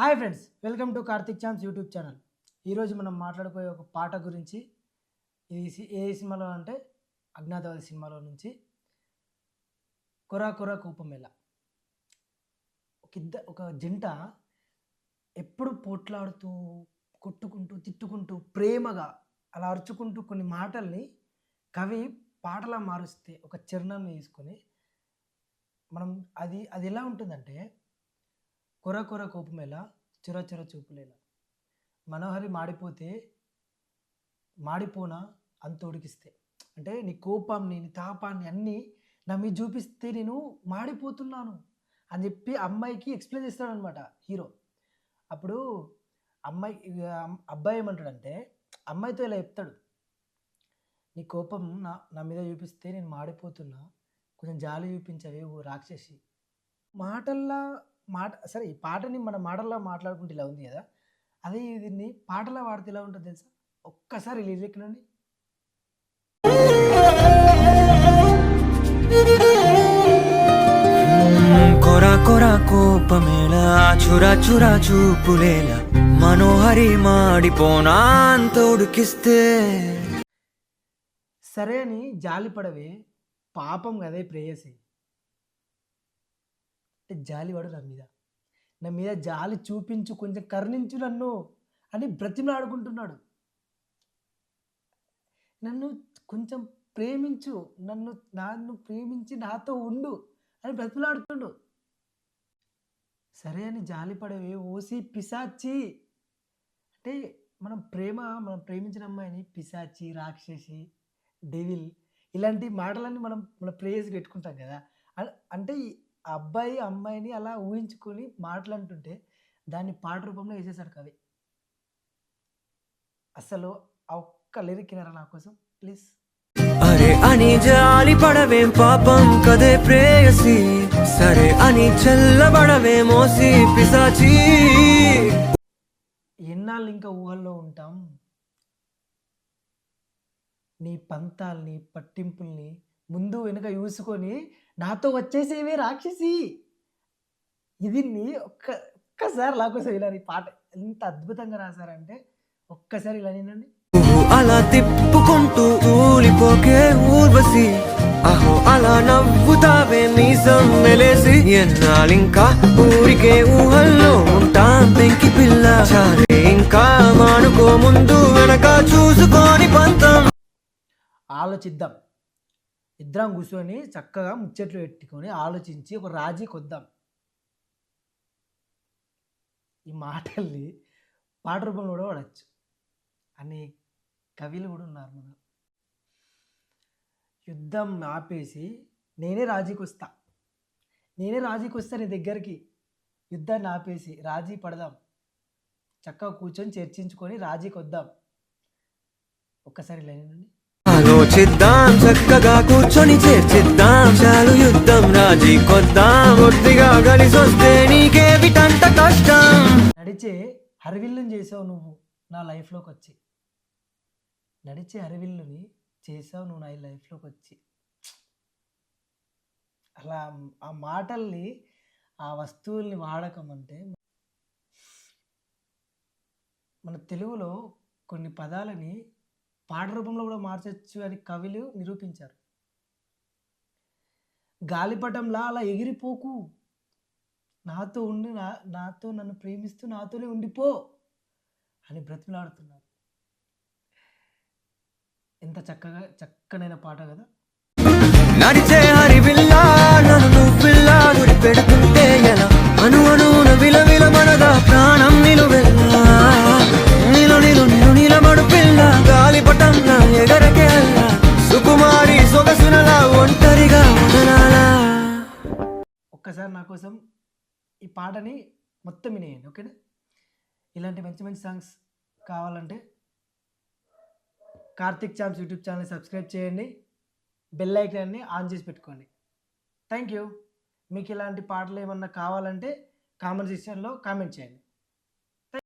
Hi friends welcome to Karthik chance YouTube channel. ఈరోజు మనం మాట్లాడుకోయే ఒక పాట గురించి ఇది ఏ సినిమాలో అంటే అజ్ఞాతవాది సినిమాలో నుంచి. కొరా కొరా కోపమేళ ఒక ఇద్ద ఒక జంట ఎప్పుడు పోట్లాడుతూ కొట్టుకుంటూ తిట్టుకుంటూ ప్రేమగా అలా అరుచుకుంటూ కొన్ని మాటల్ని కవి పాటలా మారుస్తే ఒక చరణం తీసుకొని మనం అది అది ఎలా ఉంటుందంటే కొర కొర కోపమేలా చుర చుర చూపులేలా. మనోహరి మాడిపోతే మాడిపోనా? అంత ఉడికిస్తే. అంటే నీ కోపాన్ని నీ తాపాన్ని అన్నీ నా మీద చూపిస్తే నేను మాడిపోతున్నాను అని చెప్పి అమ్మాయికి ఎక్స్ప్లెయిన్ చేస్తాడనమాట హీరో. అప్పుడు అమ్మాయి ఇక అబ్బాయి ఏమంటాడంటే అమ్మాయితో ఇలా చెప్తాడు. నీ కోపం నా నా మీద చూపిస్తే నేను మాడిపోతున్నా. కొంచెం జాలి చూపించవే ఓ రాక్షసి. మాటల్లా మాట సరే ఈ పాటని మన మాటల్లో మాట్లాడుకుంటే ఇలా ఉంది కదా అదే దీన్ని పాటలా వాడితే ఇలా ఉంటుంది తెలుసా? ఒక్కసారి కొర కొర కోపమేలా చురా చురా చూపులేలా మనోహరి మాడిపోనా సరే అని జాలి పడవే పాపం కదే ప్రేయసి. అంటే జాలి పడు నా మీద. నా మీద జాలి చూపించు కొంచెం కరుణించు నన్ను అని బ్రతిమలాడుకుంటున్నాడు. నన్ను కొంచెం ప్రేమించు నన్ను నన్ను ప్రేమించి నాతో ఉండు అని బ్రతిమలాడుతుండు. సరే అని జాలి పడవే ఓసి పిశాచి. అంటే మనం ప్రేమ మనం ప్రేమించిన అమ్మాయిని పిశాచి రాక్షసి డెవిల్ ఇలాంటి మాటలన్నీ మనం మన ప్రేయస్ పెట్టుకుంటాం కదా. అంటే అబ్బాయి అమ్మాయిని అలా ఊహించుకొని మాటలంటుంటే దాన్ని పాట రూపంలో వేసేసాడు కవి. అసలు ఆ ఒక్క లిరిక్ వినరా నా కోసం? ప్లీజ్. అరే అని జాలి పడవేం పాపం కదే ప్రేయసి. సరే అని చల్లబడవే మోసి పిసాచి ఎన్నాళ్ళు ఇంకా ఊహల్లో ఉంటాం? నీ పంతాల్ని పట్టింపుల్ని ముందు వెనుక చూసుకొని నాతో వచ్చేసేవే రాక్షసి. ఇది ఒక్క ఒక్కసారి లాకోసం ఇలా పాట ఎంత అద్భుతంగా రాశారంటే ఒక్కసారి ఇలా నువ్వు అలా తిప్పుకుంటూ తూలిపోకే ఊర్వశి. అహో అలా నవ్వుతావే మీసం మెలేసి. ఎన్నాళ్ళింకా ఊరికే ఊహల్లో ఉంటాం పెంకి పిల్ల. చాలే ఇంకా మానుకో ముందు వెనక చూసుకొని పంతం. ఆలోచిద్దాం. ఇద్దరం కూర్చొని చక్కగా ముచ్చట్లు పెట్టుకొని ఆలోచించి ఒక రాజీ కొద్దాం. ఈ మాటల్ని పాట రూపంలో కూడా వాడచ్చు. అనే కవిలు కూడా ఉన్నారు మనం యుద్ధం ఆపేసి నేనే రాజీకి వస్తా. నేనే రాజీకి వస్తా నీ దగ్గరికి. యుద్ధాన్ని ఆపేసి రాజీ పడదాం. చక్కగా కూర్చొని చర్చించుకొని రాజీకి వద్దాం. ఒక్కసారి లైన్ ఆలోచిద్దాం చక్కగా కూర్చొని చేర్చిద్దాం. చాలు యుద్ధం రాజీ కొద్దాం. ఒట్టిగా కలిసొస్తే నీకేమిటంత కష్టం. నడిచే హరివిల్లుని చేసావు నువ్వు నా లైఫ్లోకి వచ్చి నడిచే హరివిల్లుని చేసావు నువ్వు నా లైఫ్లోకి వచ్చి అలా ఆ మాటల్ని ఆ వస్తువుల్ని వాడకం అంటే మన తెలుగులో కొన్ని పదాలని పాట రూపంలో కూడా మార్చచ్చు అని కవులు నిరూపించారు. గాలిపటంలా అలా ఎగిరిపోకు. నాతో ఉండి నా నాతో నన్ను ప్రేమిస్తూ నాతోనే ఉండిపో అని బ్రతిమలాడుతున్నారు. ఎంత చక్కగా చక్కనైన పాట కదా. నడిచే కోసం ఈ పాటని మొత్తం వినేయండి ఓకేనా? ఇలాంటి మంచి మంచి సాంగ్స్ కావాలంటే Karthik champs YouTube channel subscribe చేయండి బెల్ ఐకాన్ని ఆన్ చేసి పెట్టుకోండి. Thank you. మీకు ఇలాంటి పాటలు ఏమన్నా కావాలంటే కామెంట్ సెక్షన్లో కామెంట్ చేయండి.